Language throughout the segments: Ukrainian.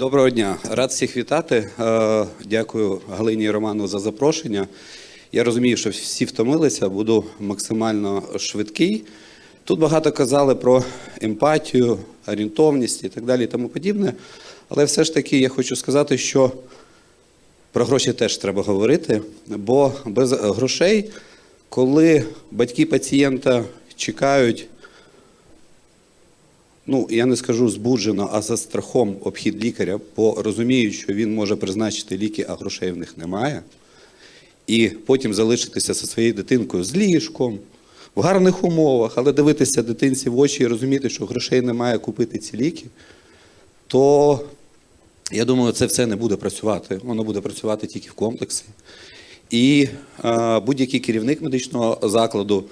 Доброго дня, рад всіх вітати. Е, Дякую Галині і Роману за запрошення. Я розумію, що всі втомилися, буду максимально швидкий. Тут багато казали про емпатію, орієнтовність і так далі, і тому подібне. Але все ж таки я хочу сказати, що про гроші теж треба говорити, бо без грошей, коли батьки пацієнта чекають ну я не скажу збуджено, а за страхом обхід лікаря, бо розуміють, що він може призначити ліки, а грошей в них немає. І потім залишитися зі своєю дитинкою з ліжком, в гарних умовах, але дивитися дитинці в очі і розуміти, що грошей немає купити ці ліки, то я думаю, це все не буде працювати. Воно буде працювати тільки в комплексі. І е, будь-який керівник медичного закладу,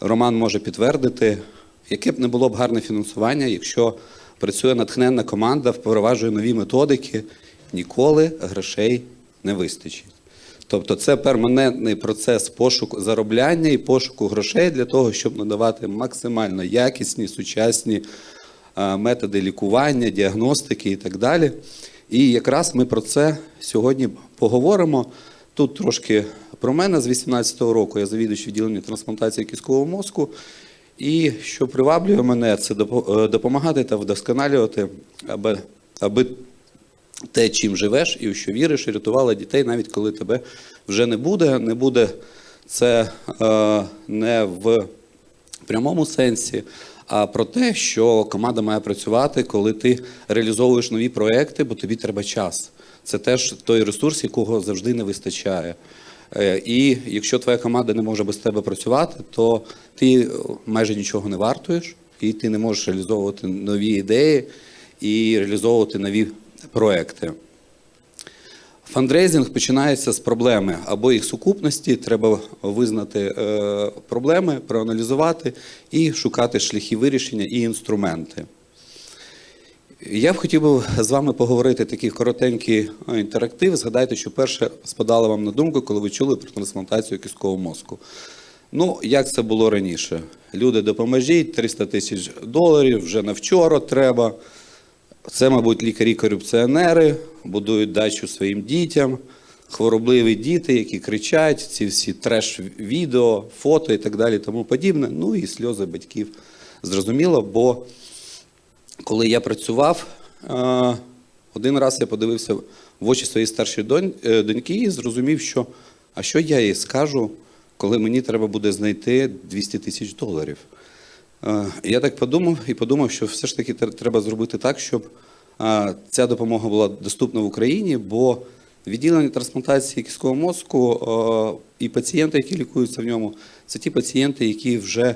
Роман може підтвердити, яке б не було б гарне фінансування, якщо працює натхненна команда, впроваджує нові методики, ніколи грошей не вистачить. Тобто це перманентний процес пошуку заробляння і пошуку грошей для того, щоб надавати максимально якісні, сучасні е, методи лікування, діагностики і так далі. І якраз ми про це сьогодні поговоримо. Тут трошки про мене з 18-го року я завідувач відділення трансплантації кісткового мозку. І що приваблює мене, це е, допомагати та вдосконалювати, аби, аби те, чим живеш і у що віриш, і рятувала дітей, навіть коли тебе вже не буде. Не буде це е, не в прямому сенсі, а про те, що команда має працювати, коли ти реалізовуєш нові проекти, бо тобі треба час. Це теж той ресурс, якого завжди не вистачає. Е, І якщо твоя команда не може без тебе працювати, то ти майже нічого не вартуєш, і ти не можеш реалізовувати нові ідеї і реалізовувати нові проекти. Фандрейзинг починається з проблеми або їх сукупності. Треба визнати е, проблеми, проаналізувати і шукати шляхи вирішення і інструменти. Я б хотів би з вами поговорити такий коротенький інтерактив. Згадайте, що перше спадало вам на думку, коли ви чули про трансплантацію кісткового мозку. Ну, як це було раніше? Люди, допоможіть, 300 тисяч доларів, вже на вчора треба. Це, мабуть, лікарі-корупціонери будують дачу своїм дітям, хворобливі діти, які кричать, ці всі треш-відео, фото і так далі, тому подібне. Ну і сльози батьків. Зрозуміло, бо коли я працював, е, один раз я подивився в очі своєї старшої е, доньки і зрозумів, що а що я їй скажу, коли мені треба буде знайти 200 тисяч доларів. Е, Я так подумав і подумав, що все ж таки треба зробити так, щоб ця допомога була доступна в Україні, бо відділення трансплантації кісткового мозку і пацієнти, які лікуються в ньому, це ті пацієнти, які вже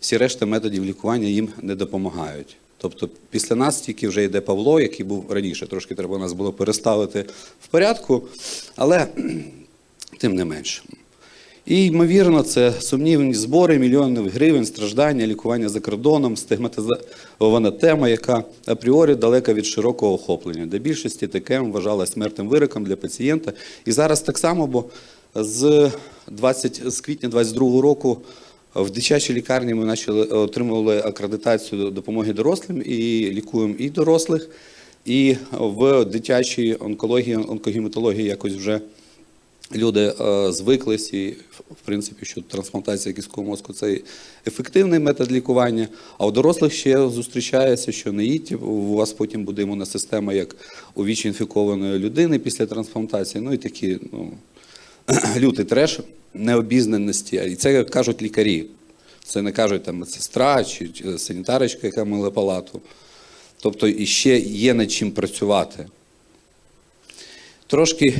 всі решта методів лікування їм не допомагають. Тобто після нас тільки вже йде Павло, який був раніше, трошки треба нас було переставити в порядку, але тим не менше. І, ймовірно, це сумнівні збори мільйонів гривень, страждання, лікування за кордоном, стигматизована тема, яка апріорі далека від широкого охоплення. Для більшості ТКМ вважалась смертним вироком для пацієнта. І зараз так само, бо з, 20, з квітня 22 року в дитячій лікарні ми почали отримували акредитацію допомоги дорослим і лікуємо і дорослих. І в дитячій онкології, онкогематології якось вже люди е, звиклись, і в принципі, що трансплантація кісткового мозку це ефективний метод лікування. А у дорослих ще зустрічається, що не їдьте, у вас потім буде імунна система як у віч інфікованої людини після трансплантації. Ну і такі ну, лютий треш необізнаності. І це кажуть лікарі. Це не кажуть там медсестра чи санітарочка, яка мила палату. Тобто і ще є над чим працювати. Трошки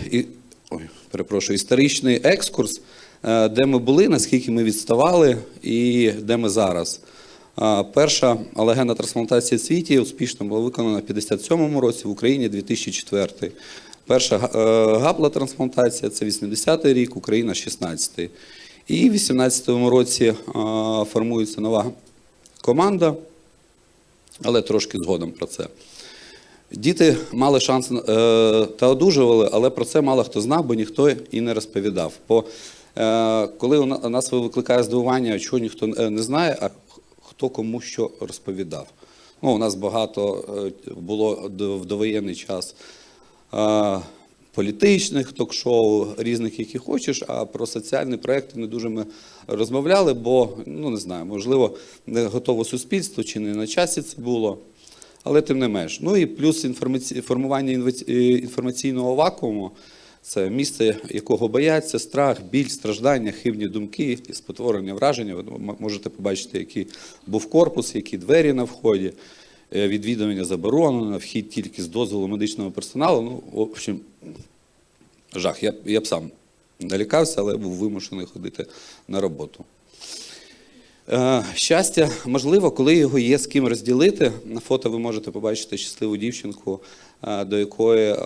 ой, перепрошую, історичний екскурс, е, де ми були, наскільки ми відставали і де ми зараз. Е, Перша алогенна трансплантація в світі успішно була виконана в 57-му році, в Україні 2004. Перша е, гаплотрансплантація це 80-й рік, Україна 16-й. І в 18-му році е, формується нова команда, але трошки згодом про це. Діти мали шанс е, та одужували, але про це мало хто знав, бо ніхто і не розповідав. Бо коли у нас викликає здивування, чого ніхто не знає, а хто кому що розповідав. Ну, у нас багато було в довоєнний час політичних ток-шоу, різних, які хочеш, а про соціальні проекти не дуже ми розмовляли, бо ну не знаю, можливо, не готово суспільство чи не на часі це було. Але тим не менш. Ну і плюс інформаці... формування е, інформаційного вакууму це місце, якого бояться, страх, біль, страждання, хибні думки спотворення враження. Ви можете побачити, який був корпус, які двері на вході, відвідування заборонено, вхід тільки з дозволу медичного персоналу. Ну, в общем, жах. Я, я б сам налякався, але був вимушений ходити на роботу. Е, Щастя, можливо, коли його є з ким розділити. На фото ви можете побачити щасливу дівчинку, е, до якої е,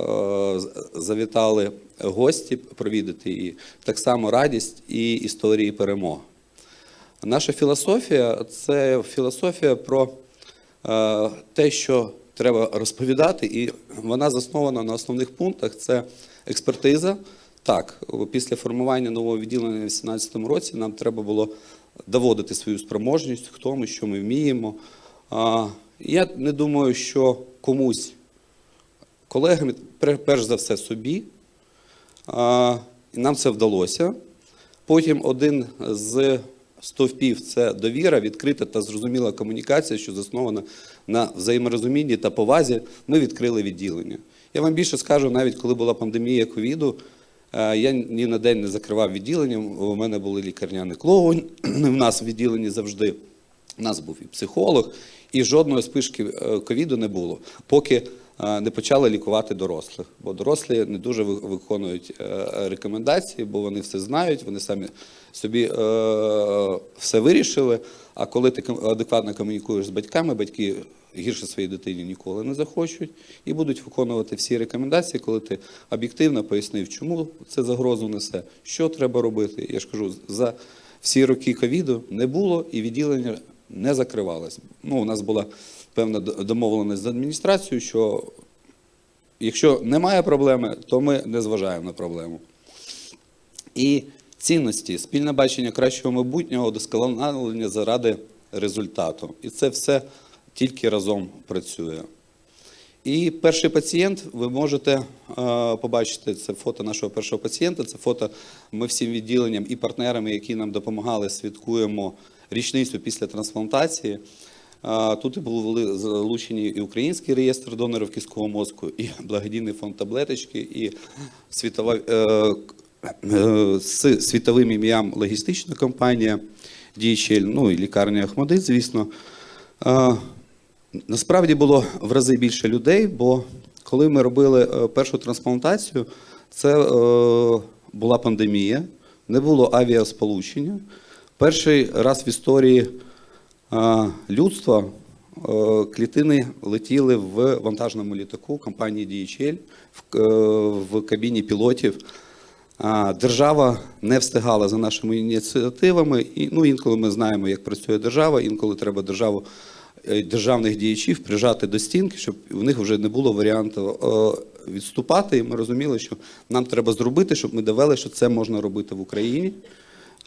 завітали гості провідати її. Так само радість і історії перемог. Наша філософія це філософія про е, те, що треба розповідати, і вона заснована на основних пунктах: це експертиза. Так, після формування нового відділення в 2018 році нам треба було доводити свою спроможність, хто ми, що ми вміємо. Я не думаю, що комусь колегам, перш за все собі, нам це вдалося. Потім один з стовпів це довіра, відкрита та зрозуміла комунікація, що заснована на взаєморозумінні та повазі. Ми відкрили відділення. Я вам більше скажу, навіть коли була пандемія ковіду, е, я ні на день не закривав відділення. У мене були лікарняний клоун. В нас в відділенні завжди. У нас був і психолог, і жодної спишки е, ковіду не було, поки не почали лікувати дорослих. Бо дорослі не дуже ви- виконують е, рекомендації, бо вони все знають, вони самі собі е, все вирішили. А коли ти адекватно комунікуєш з батьками, батьки гірше своїй дитині ніколи не захочуть і будуть виконувати всі рекомендації, коли ти об'єктивно пояснив, чому це загрозу несе, що треба робити. Я ж кажу, за всі роки ковіду не було і відділення не закривалось. Ну, у нас була певна домовленість з адміністрацією, що якщо немає проблеми, то ми не зважаємо на проблему. І цінності, спільне бачення кращого майбутнього, удосконалення заради результату. І це все тільки разом працює. І перший пацієнт, ви можете е, побачити це фото нашого першого пацієнта. Це фото ми всім відділенням і партнерами, які нам допомагали, святкуємо річницю після трансплантації. Тут були залучені і український реєстр донорів кісткового мозку, і благодійний фонд таблеточки, і світова, е, е, з світовим ім'ям логістична компанія DHL, ну і лікарня Ахмадит, звісно. Насправді було в рази більше людей, бо коли ми робили е, першу трансплантацію, це була пандемія, не було авіасполучення. Перший раз в історії людства е, клітини летіли в вантажному літаку компанії DHL в, е, в кабіні пілотів. Держава не встигала за нашими ініціативами. І, ну, інколи ми знаємо, як працює держава, інколи треба державу, е, державних діячів прижати до стінки, щоб в них вже не було варіанту відступати. І ми розуміли, що нам треба зробити, щоб ми довели, що це можна робити в Україні,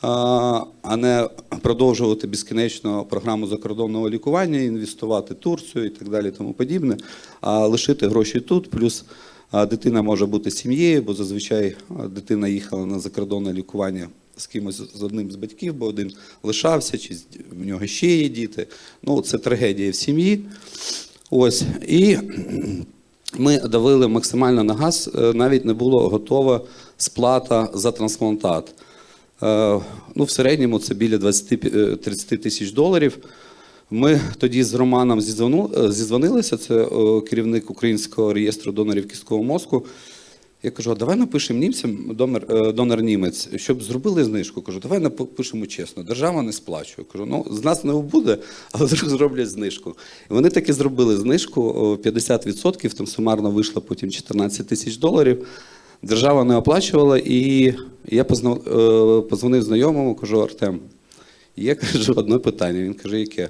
а не продовжувати безкінечно програму закордонного лікування, інвестувати в Турцію і так далі, тому подібне, а лишити гроші тут, плюс. Дитина може бути сім'єю, бо зазвичай дитина їхала на закордонне лікування з кимось з одним з батьків, бо один лишався, чи в нього ще є діти. Ну, це трагедія в сім'ї. Ось. І ми давили максимально на газ, е, навіть не було готова сплата за трансплантат. Е, Ну, в середньому це біля 20-30 тисяч доларів. Ми тоді з Романом е, зізвонилися, це е, керівник українського реєстру донорів кісткового мозку. Я кажу, а давай напишемо німцям донор, е, донор німець, щоб зробили знижку. Кажу, давай напишемо чесно, держава не сплачує. Кажу, ну з нас не буде, але зроблять знижку. І вони таки зробили знижку 50%, там сумарно вийшло потім 14 тисяч доларів. Держава не оплачувала, і я е, позвонив знайомому, кажу, Артем, Є, кажу, одне питання. Він каже, яке?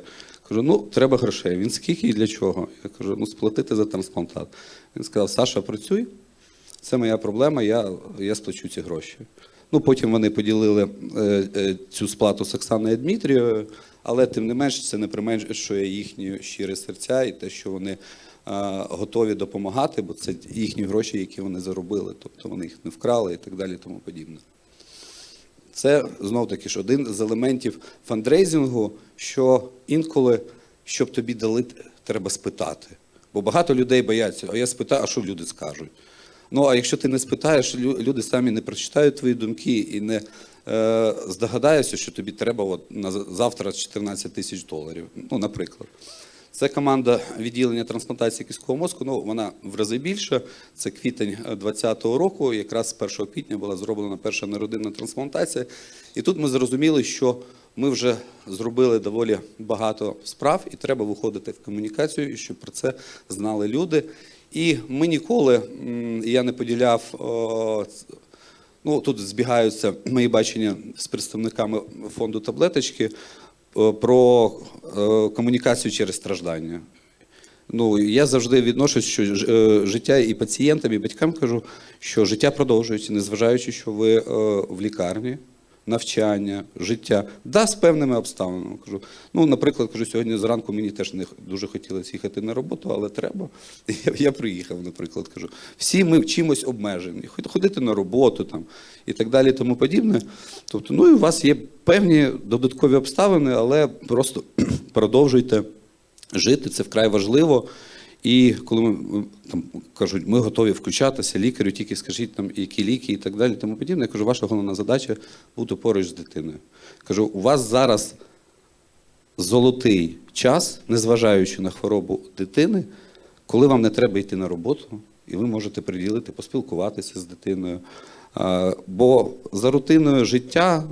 Кажу, ну, треба грошей. Він скільки і для чого? Я кажу, ну сплатити за трансплантат. Він сказав, Саша, працюй, це моя проблема, я, я сплачу ці гроші. Ну, потім вони поділили е, е, цю сплату з Оксаною Дмитрією, але тим не менш це не применшує їхні щирі серця і те, що вони готові допомагати, бо це їхні гроші, які вони заробили, тобто вони їх не вкрали і так далі, тому подібне. Це знов таки ж один з елементів фандрейзингу, що інколи, щоб тобі дали, треба спитати. Бо багато людей бояться, а я спитаю, а що люди скажуть? Ну, а якщо ти не спитаєш, люди самі не прочитають твої думки і не е, здогадаються, що тобі треба от, на завтра 14 тисяч доларів. Ну, наприклад. Це команда відділення трансплантації кісткового мозку. Ну, вона в рази більша. Це квітень 2020 року. Якраз з 1 квітня була зроблена перша неродинна трансплантація. І тут ми зрозуміли, що ми вже зробили доволі багато справ, і треба виходити в комунікацію, і щоб про це знали люди. І ми ніколи, я не поділяв. Ну, тут збігаються мої бачення з представниками фонду таблеточки е, про е, комунікацію через страждання. Ну, я завжди відношусь, що е, життя і пацієнтам, і батькам кажу, що життя продовжується, незважаючи, що ви е, в лікарні, навчання, життя, да, з певними обставинами. Кажу. Ну, наприклад, кажу, сьогодні зранку мені теж не дуже хотілося їхати на роботу, але треба. Я, я приїхав, наприклад, кажу. Всі ми чимось обмежені. Ход- Ходити на роботу там, і так далі, тому подібне. Тобто, ну і у вас є певні додаткові обставини, але просто продовжуйте жити, це вкрай важливо. І коли ми там кажуть, ми готові включатися, лікарю, тільки скажіть нам, які ліки і так далі, тому подібне. Я кажу, ваша головна задача бути поруч з дитиною. Кажу, у вас зараз золотий час, незважаючи на хворобу дитини, коли вам не треба йти на роботу, і ви можете приділити, поспілкуватися з дитиною. Бо за рутиною життя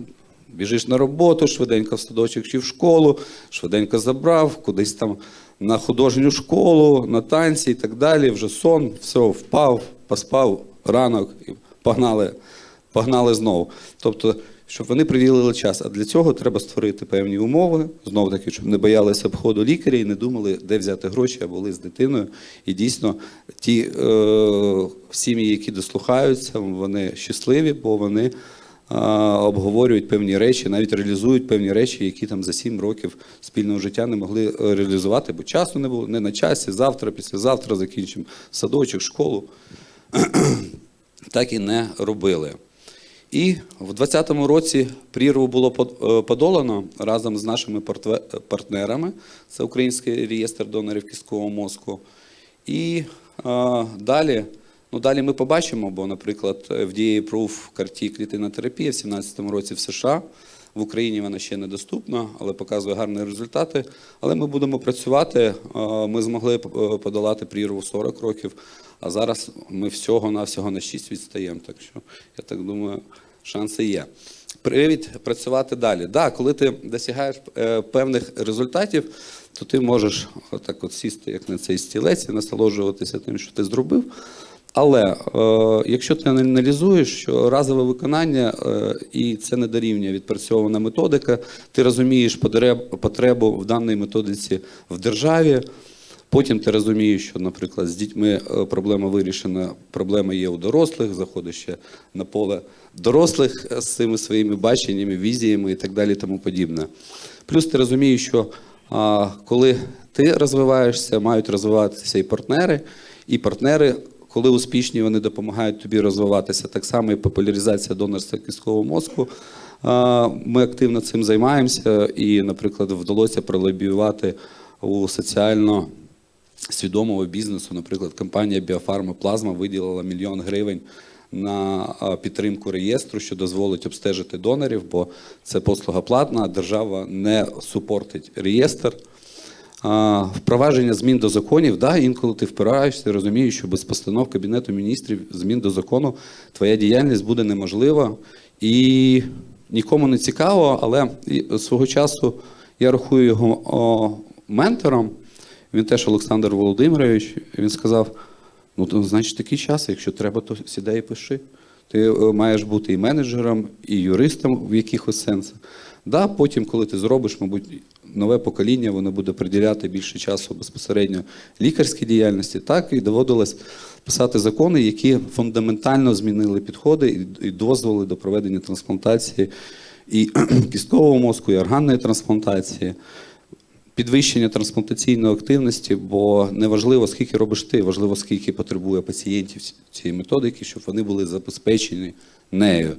біжиш на роботу, швиденько в садочок чи в школу, швиденько забрав, кудись там на художню школу, на танці і так далі. Вже сон, все, впав, поспав, ранок і погнали, погнали знову. Тобто, щоб вони приділили час. А для цього треба створити певні умови, знову таки, щоб не боялися обходу лікаря і не думали, де взяти гроші, а були з дитиною. І дійсно, ті е, сім'ї, які дослухаються, вони щасливі, бо вони обговорюють певні речі, навіть реалізують певні речі, які там за сім років спільного життя не могли е, реалізувати, бо часу не було, не на часі, завтра, післязавтра закінчимо садочок, школу. так і не робили. І в 2020 році прірву було е, подолано разом з нашими партнерами. Це Український реєстр донорів кісткового мозку. І е, далі, ну, далі ми побачимо, бо, наприклад, FDA Proof CAR-T клітинотерапія в 2017 році в США. В Україні вона ще недоступна, але показує гарні результати. Але ми будемо працювати. Е, Ми змогли е, подолати прірву 40 років, а зараз ми всього-навсього на 6 відстаємо. Так що, я так думаю, шанси є. Привід працювати далі. Да, коли ти досягаєш е, певних результатів, то ти можеш отак от сісти, як на цей стілець, і насолоджуватися тим, що ти зробив. Але е, якщо ти аналізуєш, що разове виконання е, і це не дорівнює відпрацьована методика, ти розумієш потребу в даній методиці в державі. Потім ти розумієш, що, наприклад, з дітьми е, проблема вирішена, проблема є у дорослих, заходиш ще на поле дорослих е, з цими своїми баченнями, візіями і так далі, тому подібне. Плюс ти розумієш, що а, коли ти розвиваєшся, мають розвиватися і партнери, і партнери, коли успішні, вони допомагають тобі розвиватися. Так само і популяризація донорства кісткового мозку. Ми активно цим займаємося, і, наприклад, вдалося пролобіювати у соціально свідомого бізнесу. Наприклад, компанія Біофарма Плазма виділила мільйон гривень на підтримку реєстру, що дозволить обстежити донорів, бо це послуга платна, а держава не супортить реєстр. Впровадження змін до законів, да, інколи ти впираєшся, розумієш, що без постанов Кабінету міністрів змін до закону твоя діяльність буде неможлива і нікому не цікаво, але свого часу я рахую його о, ментором. Він теж Олександр Володимирович. Він сказав: ну, то, значить, такий час, якщо треба, то сідай і пиши. Ти е, маєш бути і менеджером, і юристом в якихось сенсах. Да, потім, коли ти зробиш, мабуть, нове покоління воно буде приділяти більше часу безпосередньо лікарській діяльності, так і доводилось писати закони, які фундаментально змінили підходи і, дозволи до проведення трансплантації і кісткового мозку, і органної трансплантації. Підвищення трансплантаційної активності, бо не важливо, скільки робиш ти, важливо, скільки потребує пацієнтів цієї методики, щоб вони були забезпечені нею.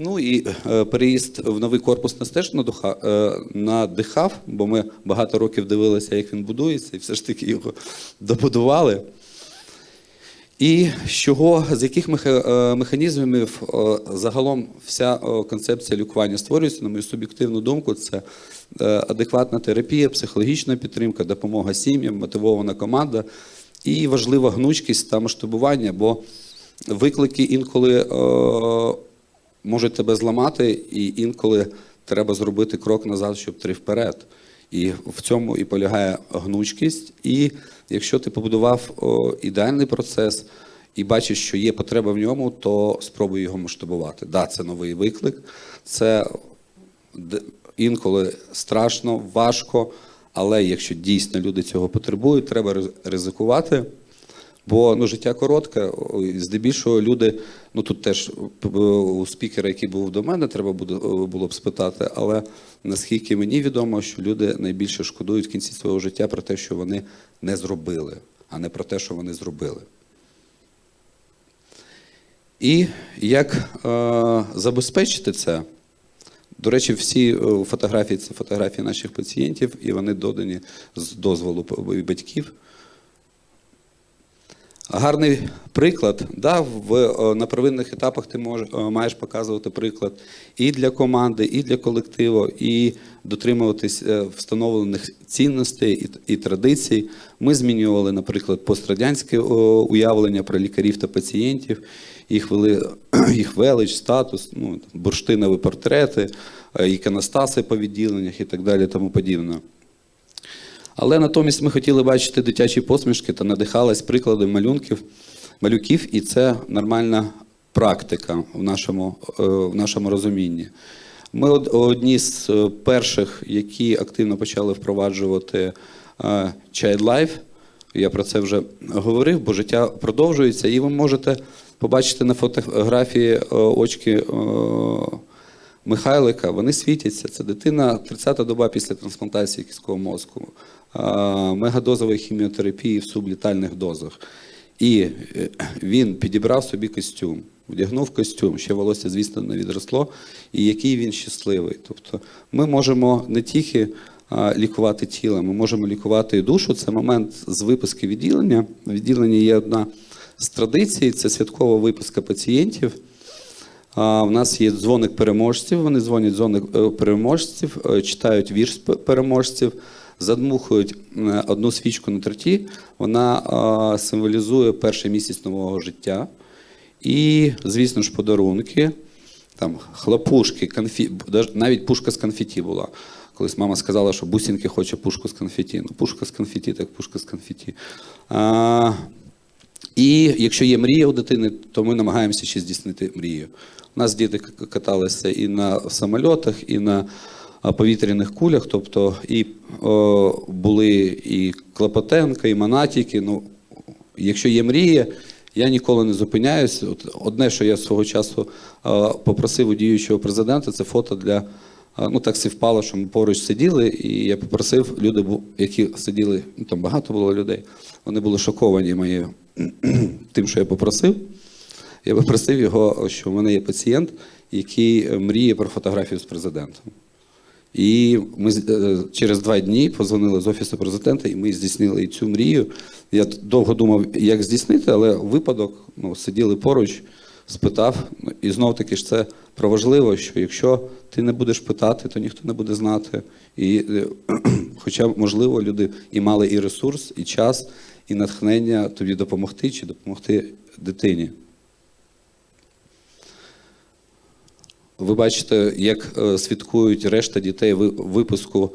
Ну і е, переїзд в новий корпус нас теж е, надихав, бо ми багато років дивилися, як він будується, і все ж таки його добудували. І з чого, з яких е, механізмів загалом вся концепція лікування створюється, на мою суб'єктивну думку, це адекватна терапія, психологічна підтримка, допомога сім'ям, мотивована команда і важлива гнучкість та масштабування, бо виклики інколи можуть тебе зламати, і інколи треба зробити крок назад, щоб три вперед. І в цьому і полягає гнучкість. І якщо ти побудував о, ідеальний процес і бачиш, що є потреба в ньому, то спробуй його масштабувати. Да, це новий виклик, це інколи страшно, важко, але якщо дійсно люди цього потребують, треба риз- ризикувати. Бо ну, життя коротке, здебільшого люди, ну тут теж п- у спікера, який був до мене, треба було б спитати, але наскільки мені відомо, що люди найбільше шкодують в кінці свого життя про те, що вони не зробили, а не про те, що вони зробили. І як е, забезпечити це? До речі, всі е, фотографії це фотографії наших пацієнтів, і вони додані з дозволу батьків. Гарний приклад. Да, в, е, на первинних етапах ти мож, е, маєш показувати приклад і для команди, і для колективу, і дотримуватись е, встановлених цінностей і, і традицій. Ми змінювали, наприклад, пострадянське уявлення про лікарів та пацієнтів, їх, вели, їх велич, статус, ну, бурштинові портрети, іконостаси по відділеннях і так далі, тому подібне. Але натомість ми хотіли бачити дитячі посмішки та надихались приклади малюнків, малюків, і це нормальна практика в нашому, е, в нашому розумінні. Ми одні з е, перших, які активно почали впроваджувати е, Child Life. Я про це вже говорив, бо життя продовжується, і ви можете побачити на фотографії очки Михайлика, вони світяться. Це дитина 30-та доба після трансплантації кісткового мозку, мегадозової хіміотерапії в сублітальних дозах. І е, він підібрав собі костюм, вдягнув костюм, ще волосся, звісно, не відросло, і який він щасливий. Тобто ми можемо не тільки лікувати тіло, ми можемо лікувати і душу. Це момент з виписки відділення. В відділенні є одна з традицій, це святкова виписка пацієнтів. У нас є дзвоник переможців. Вони дзвонять дзвоник е, переможців, е, читають вірш переможців, задмухують е, одну свічку на торті. Вона символізує перший місяць нового життя. І, звісно ж, подарунки, там хлопушки, конфі... навіть пушка з конфеті була. Колись мама сказала, що бусинки хоче пушку з конфеті. Ну, пушка з конфеті, так пушка з конфеті. І якщо є мрія у дитини, то ми намагаємося ще здійснити мрію. У нас діти каталися і на самольотах, і на повітряних кулях, тобто і о, були і Клопотенка, і Монатіки. Ну, якщо є мрія, я ніколи не зупиняюсь. Одне, що я свого часу попросив у діючого президента, це фото для. Ну, так співпало, що ми поруч сиділи, і я попросив люди, які сиділи, ну там багато було людей, вони були шоковані моєю тим, що я попросив. Я попросив його, що в мене є пацієнт, який е, мріє про фотографію з президентом. І ми е, через два дні позвонили з офісу президента, і ми здійснили цю мрію. Я довго думав, як здійснити, але випадок ну, сиділи поруч, спитав. Ну, І знов таки ж це про важливо, що якщо ти не будеш питати, то ніхто не буде знати. І, е, хоча, можливо, люди і мали і ресурс, і час, і натхнення тобі допомогти чи допомогти дитині. Ви бачите, як е, святкують решта дітей випуску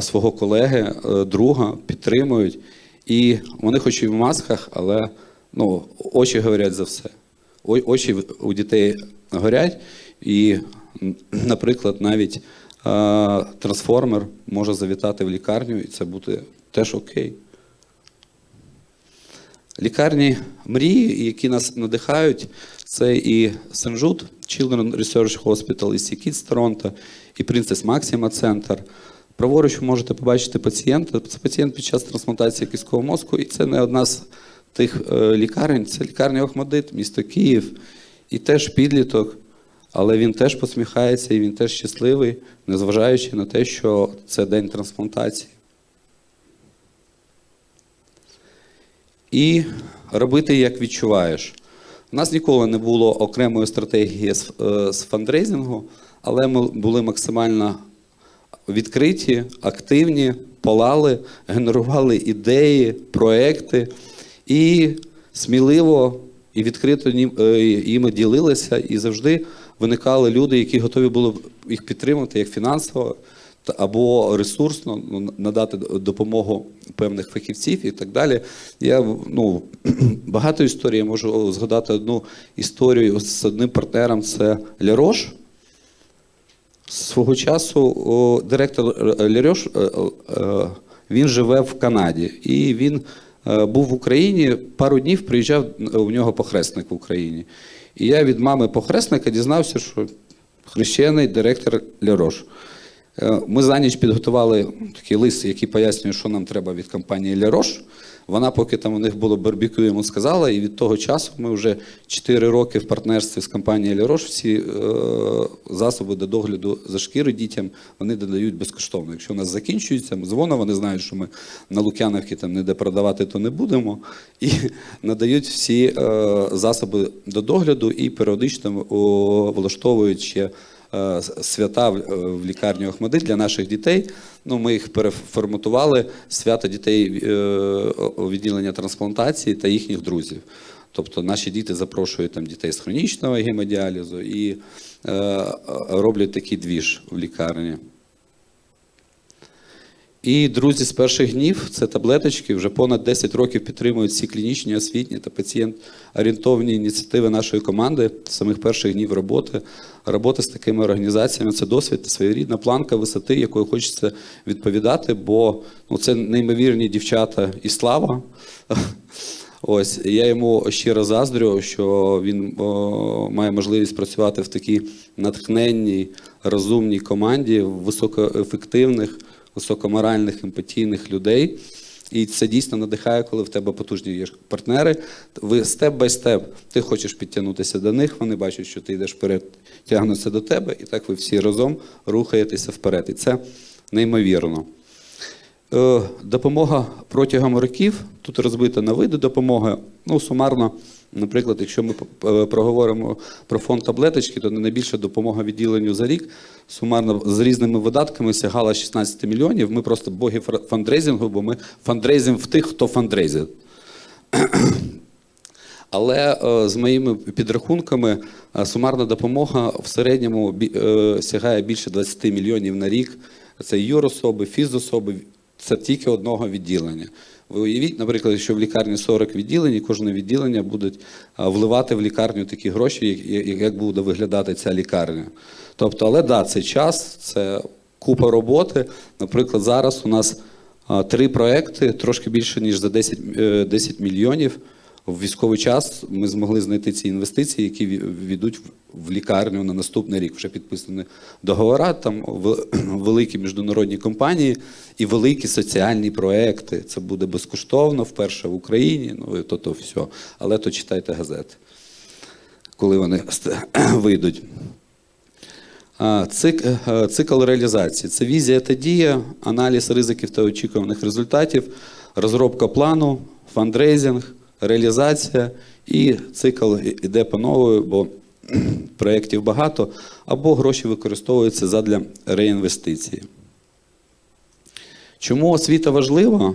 свого колеги, е, друга, підтримують. І вони хоч і в масках, але ну, очі говорять за все. Очі у дітей горять. І, наприклад, навіть трансформер може завітати в лікарню, і це буде теж окей. Лікарні мрії, які нас надихають, це і Сен-Жуд, Children Research Hospital, і Сікіт Торонто, і Princess Maxima Центр. Праворуч ви можете побачити пацієнта. Це пацієнт під час трансплантації кісткового мозку, і це не одна з тих е, лікарень, це лікарня Охмадит, місто Київ, і теж підліток, але він теж посміхається і він теж щасливий, незважаючи на те, що це день трансплантації. І робити, як відчуваєш. У нас ніколи не було окремої стратегії з, е, з фандрейзингу, але ми були максимально відкриті, активні, палали, генерували ідеї, проекти і сміливо і відкрито ні- е, ділилися, і завжди виникали люди, які готові були їх підтримати як фінансово, або ресурсно ну, надати допомогу певних фахівців і так далі. Я ну, багато історій я можу згадати одну історію з одним партнером це Лярош. Свого часу о, директор Лярош е, е, він живе в Канаді, і він е, був в Україні пару днів приїжджав у нього похресник в Україні. І я від мами похресника дізнався, що хрещений директор Лярош. Е, Ми за ніч підготували такий лист, який пояснює, що нам треба від компанії Лярош. Вона, поки там у них було барбекю, йому сказала, і від того часу ми вже 4 роки в партнерстві з компанією Лярош всі е, засоби до догляду за шкірою дітям вони додають безкоштовно. Якщо у нас закінчується, ми дзвонимо, вони знають, що ми на Лук'яновці там ніде продавати, то не будемо. І надають всі е, засоби до догляду і періодично о, влаштовують ще е, свята в, е, лікарні Охмади для наших дітей. Ну, ми їх переформатували свято дітей е, відділення трансплантації та їхніх друзів. Тобто наші діти запрошують там дітей з хронічного гемодіалізу і е, е, роблять такий двіж в лікарні. І друзі з перших днів це таблеточки. Вже понад 10 років підтримують всі клінічні, освітні та пацієнт-орієнтовні ініціативи нашої команди з самих перших днів роботи. Робота з такими організаціями це досвід, своєрідна планка висоти, якою хочеться відповідати, бо ну, це неймовірні дівчата і слава. Ось я йому щиро заздрю, що він о, має можливість працювати в такій натхненній, розумній команді високоефективних, високоморальних, емпатійних людей. І це дійсно надихає, коли в тебе потужні є партнери. Ви степ бай степ, ти хочеш підтягнутися до них, вони бачать, що ти йдеш вперед, тягнуться до тебе, і так ви всі разом рухаєтеся вперед. І це неймовірно. Е, Допомога протягом років тут розбита на види допомоги. Ну, сумарно, наприклад, якщо ми е, проговоримо про фонд таблеточки, то найбільша допомога відділенню за рік сумарно з різними видатками сягала 16 мільйонів. Ми просто боги фандрейзингу, бо ми фандрейзимо в тих, хто фандрейзить. Але е, з моїми підрахунками сумарна допомога в середньому сягає більше 20 мільйонів на рік. Це юрособи, фізособи, це тільки одного відділення. Ви уявіть, наприклад, що в лікарні 40 відділень, і кожне відділення буде е, вливати в лікарню такі гроші, як- буде виглядати ця лікарня. Тобто, але да, це час, це купа роботи. Наприклад, зараз у нас три проекти, трошки більше ніж за 10, е, 10 мільйонів. В військовий час ми змогли знайти ці інвестиції, які ві- війдуть в- лікарню на наступний рік. Вже підписані договори, там великі міжнародні компанії і великі соціальні проекти. Це буде безкоштовно, вперше в Україні. Ну і то, то все. Але то читайте газети, коли вони вийдуть. Цик, е, цикл реалізації це візія та дія, аналіз ризиків та очікуваних результатів, розробка плану, фандрейзинг, реалізація і цикл іде по новою, бо проєктів багато, або гроші використовуються задля реінвестиції. Чому освіта важлива?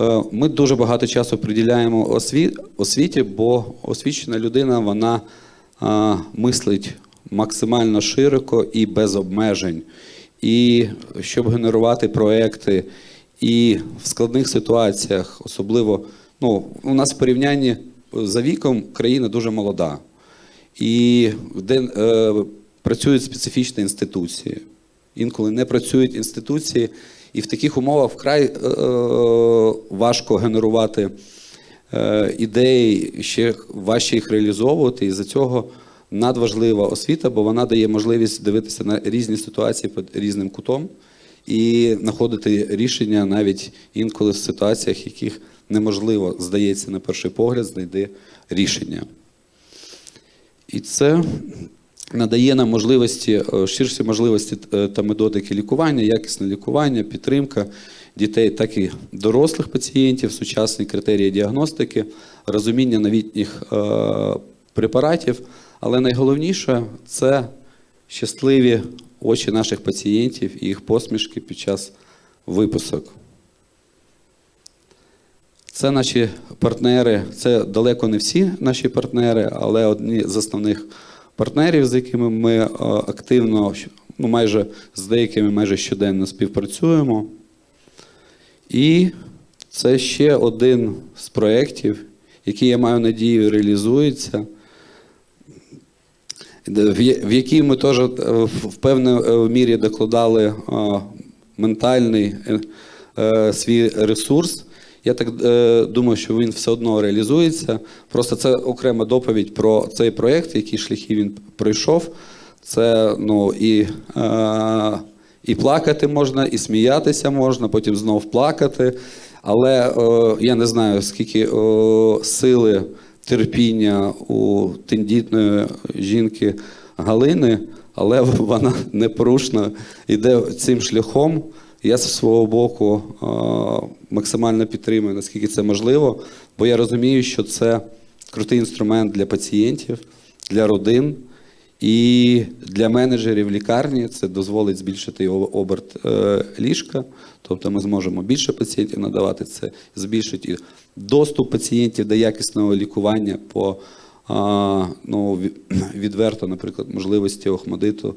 Е, Ми дуже багато часу приділяємо осві- освіті, бо освічена людина вона а, мислить максимально широко і без обмежень. І щоб генерувати проекти, і в складних ситуаціях, особливо ну, у нас в порівнянні за віком країна дуже молода. І де е, працюють специфічні інституції. інколи не працюють інституції, і в таких умовах вкрай е, важко генерувати е, ідеї, ще важче їх реалізовувати. І за цього надважлива освіта, бо вона дає можливість дивитися на різні ситуації під різним кутом і знаходити рішення навіть інколи в ситуаціях, яких неможливо, здається, на перший погляд, знайти рішення. І це надає нам можливості, е, ширші можливості е, та методики лікування, якісне лікування, підтримка дітей, так і дорослих пацієнтів, сучасні критерії діагностики, розуміння новітніх е, препаратів. Але найголовніше це щасливі очі наших пацієнтів і їх посмішки під час виписок. Це наші партнери, це далеко не всі наші партнери, але одні з основних партнерів, з якими ми е, активно, ну майже з деякими майже щоденно співпрацюємо. І це ще один з проєктів, який, я маю надію, реалізується, в який ми теж е, в певній е, мірі докладали ментальний свій ресурс. Я так е, думаю, що він все одно реалізується. Просто це окрема доповідь про цей проєкт, які шляхи він пройшов. Це ну, і, е, і плакати можна, і сміятися можна, потім знов плакати. Але е, я не знаю, скільки е, сили, терпіння у тендітної жінки Галини, але вона непорушно йде цим шляхом. Я зі свого боку е, максимально підтримую, наскільки це можливо, бо я розумію, що це крутий інструмент для пацієнтів, для родин і для менеджерів лікарні. Це дозволить збільшити оберт е, ліжка. Тобто ми зможемо більше пацієнтів надавати це, збільшить і доступ пацієнтів до якісного лікування по ну, відверто, наприклад, можливості Охмадиту.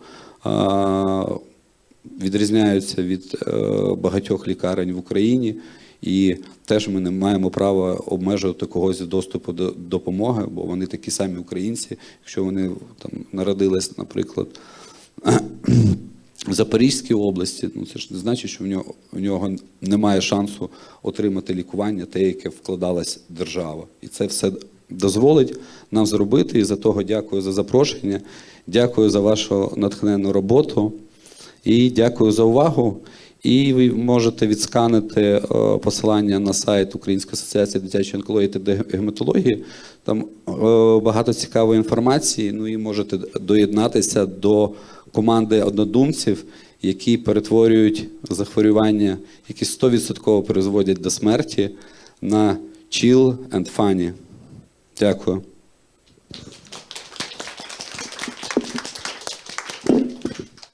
Відрізняються від е, багатьох лікарень в Україні, і теж ми не маємо права обмежувати когось доступу до допомоги, бо вони такі самі українці, якщо вони там народились, наприклад. В Запорізькій області, ну це ж не значить, що в нього, в нього немає шансу отримати лікування, те, яке вкладалась держава. І це все дозволить нам зробити. І за того дякую за запрошення, дякую за вашу натхненну роботу. І дякую за увагу. І ви можете відсканити е, посилання на сайт Української асоціації дитячої онкології та гематології. Там е, багато цікавої інформації. Ну і можете доєднатися до команди однодумців, які перетворюють захворювання, які 100% призводять до смерті, на chill and funny. Дякую.